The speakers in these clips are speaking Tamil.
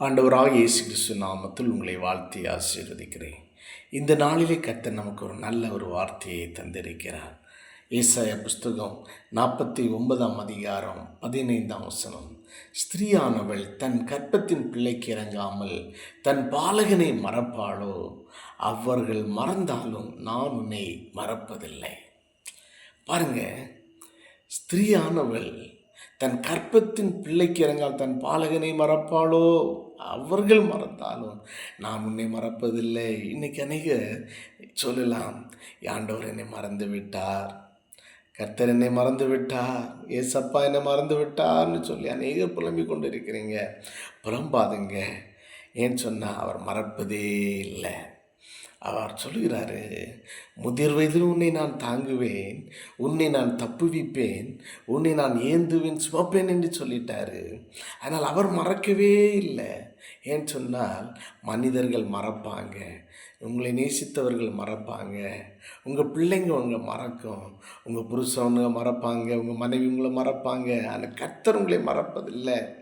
ஆண்டவராக இயேசு கிறிஸ்து நாமத்தில் உங்களை வாழ்த்தி ஆசீர்வதிக்கிறேன். இந்த நாளிலே கர்த்தர் நமக்கு ஒரு நல்ல ஒரு வார்த்தையை தந்திருக்கிறார். ஏசாய புஸ்தகம் நாற்பத்தி ஒன்பதாம் அதிகாரம் பதினைந்தாம் வசனம். ஸ்திரீயானவள் தன் கற்பத்தின் பிள்ளைக்கு இறங்காமல் தன் பாலகனை மறப்பாளோ? அவர்கள் மறந்தாலும் நான் உன்னை மறப்பதில்லை. பாருங்க ஸ்திரீயானவள் தன் கற்பத்தின் பிள்ளைக்கு இறங்கால் தன் பாலகனை மறப்பாளோ? அவர்கள் மறந்தாலும் நான் உன்னை மறப்பதில்லை. இன்னைக்கு அநேக சொல்லலாம் ஆண்டவர் என்னை மறந்து விட்டார். கர்த்தர் என்னை மறந்து விட்டார். ஏசப்பா என்னை மறந்து விட்டார்னு சொல்லி அநேக புலம்பிக் கொண்டு இருக்கிறீங்க புலம்பாதுங்க. ஏன்னு சொன்னால் அவர் மறப்பதே இல்லை. அவர் சொல்லுகிறாரு முதிர் வயதில் உன்னை நான் தாங்குவேன் உன்னை நான் தப்புவிப்பேன் உன்னை நான் ஏந்துவேன் சுமப்பேன் என்று சொல்லிட்டாரு. ஆனால் அவர் மறக்கவே இல்லை. ஏன்னு சொன்னால் மனிதர்கள் மறப்பாங்க. உங்களை நேசித்தவர்கள் மறப்பாங்க. உங்கள் பிள்ளைங்க உங்களை மறக்கும். உங்கள் புருஷவங்க மறப்பாங்க. உங்கள் மனைவி உங்களை மறப்பாங்க. அந்த கர்த்தர் உங்களை மறப்பதில்லை.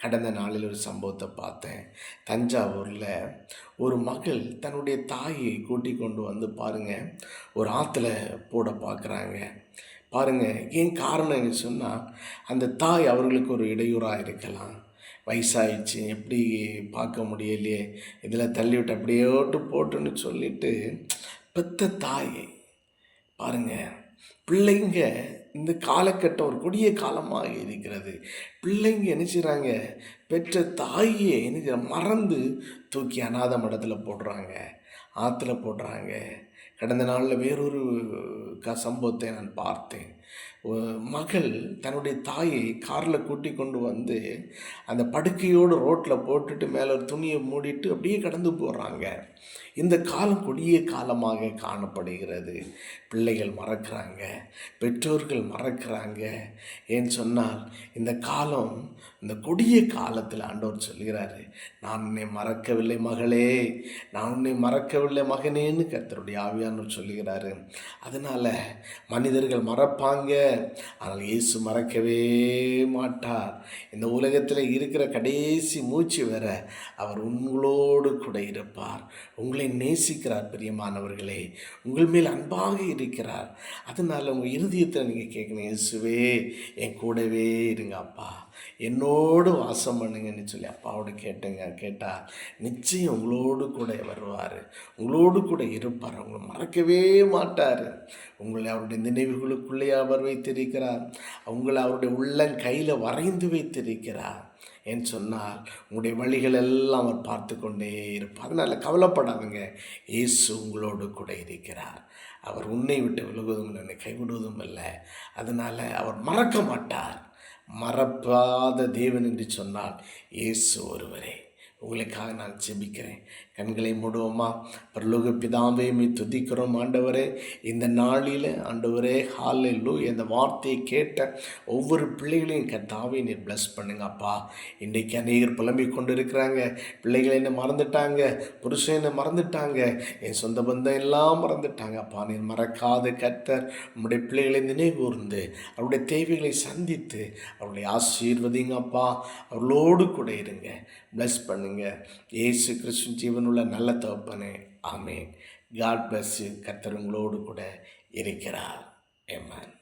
கடந்த நாளில் ஒரு சம்பவத்தை பார்த்தேன். தஞ்சாவூரில் ஒரு மகள் தன்னுடைய தாயை கூட்டி கொண்டு வந்து பாருங்கள் ஒரு ஆற்றுல போட பார்க்குறாங்க பாருங்கள் ஏன் காரணம் என்ன சொன்னால் அந்த தாய் அவர்களுக்கு ஒரு இடையூறாக இருக்கலாம். வயசாகிடுச்சு எப்படி பார்க்க முடியலையே? இதில் தள்ளிவிட்டு அப்படியே ஓட்டு போட்டுன்னு சொல்லிட்டு பெத்த தாயை பாருங்கள் பிள்ளைங்க இந்த காலகட்டம் ஒரு கொடிய காலமாக இருக்கிறது. பிள்ளைங்க என்ன செய்கிறாங்க பெற்ற தாயை என்ன மறந்து தூக்கி அநாத மடத்தில் போடுறாங்க ஆற்றுல போடுறாங்க. கடந்த நாளில் வேறொரு க சம்பவத்தை நான் பார்த்தேன். மகள் தன்னுடைய தாயை காரில் கூட்டி கொண்டு வந்து அந்த படுக்கையோடு ரோட்டில் போட்டுட்டு மேலே ஒரு துணியை மூடிட்டு அப்படியே கடந்து போகிறாங்க இந்த காலம் கொடிய காலமாக காணப்படுகிறது. பிள்ளைகள் மறக்கிறாங்க பெற்றோர்கள் மறக்கிறாங்க. ஏன்னு சொன்னால் இந்த காலம் இந்த கொடிய காலத்தில் ஆண்டவர் சொல்கிறாரு நான் உன்னை மறக்கவில்லை மகளே நான் உன்னை மறக்கவில்லை மகனேன்னு கத்தருடைய ஆவியானவர் சொல்லுகிறாரு. அதனால் மனிதர்கள் மறப்பாங்க. ஆனால் இயேசு மறக்கவே மாட்டார். இந்த உலகத்தில் இருக்கிற கடைசி மூச்சு வர அவர் உங்களோடு கூட இருப்பார். உங்களை நேசிக்கிறார் பிரியமானவர்களே. உங்கள் மேல் அன்பாக இருக்கிறார். அதனால் உங்கள் இருதயத்தில் நீங்கள் கேட்கணும் இயேசுவே என் கூடவே இருங்க அப்பா. என்னோடு வாசம் பண்ணுங்கன்னு சொல்லி அப்பாவோட கேட்டுங்க. கேட்டால் நிச்சயம் உங்களோடு கூட வருவார். உங்களோடு கூட இருப்பார். உங்களை மறக்கவே மாட்டார். உங்களை அவருடைய நினைவுகளுக்குள்ளே அவர் வைத்திருக்கிறார். உங்களை அவருடைய உள்ளம் கையில் வரைந்து வைத்திருக்கிறார் என் சொன்னால் உங்களுடைய வழிகள் எல்லாம் அவர் பார்த்து கொண்டே இருப்பார். அதனால் கவலைப்படாதுங்க. இயேசு உங்களோடு கூட இருக்கிறார். அவர் உன்னை விட்டு விலகுவதும் இல்லை என்னை கைவிடுவதும் இல்லை. அதனால் அவர் மறக்க மாட்டார். மறப்பாத தேவன் என்று சொன்னால் இயேசு ஒருவரே. உங்களுக்காக நான் ஜெபிக்கிறேன். கண்களை மூடுவோமா? பரலோக பிதாவே மீ துதிக்கிறோம் ஆண்டவரே. இந்த நாளில் ஆண்டவரே ஹாலில் லூ இந்த வார்த்தையை கேட்ட ஒவ்வொரு பிள்ளைகளையும் கத்தாவே நீர் ப்ளஸ் பண்ணுங்க அப்பா. இன்றைக்கு அநேகர் புலம்பிக் கொண்டு இருக்கிறாங்க பிள்ளைகளை என்ன மறந்துட்டாங்க. புருஷன் என்ன மறந்துட்டாங்க. என் சொந்த பந்தம் எல்லாம் மறந்துட்டாங்க அப்பா. நீர் மறக்காத கத்தர் நம்முடைய பிள்ளைகளை நினைவுகூர்ந்து அவருடைய தேவைகளை சந்தித்து அவருடைய ஆசீர்வதிங்க அப்பா. அவர்களோடு கூட இருங்க. ப்ளஸ் பண்ணுங்க. ஏசு கிறிஸ்து ஜீவனுள்ள நல்ல தகப்பனே ஆமேன். காட் பிளஸ் கர்த்தர் உங்களோடு கூட இருக்கிறார். ஏமான்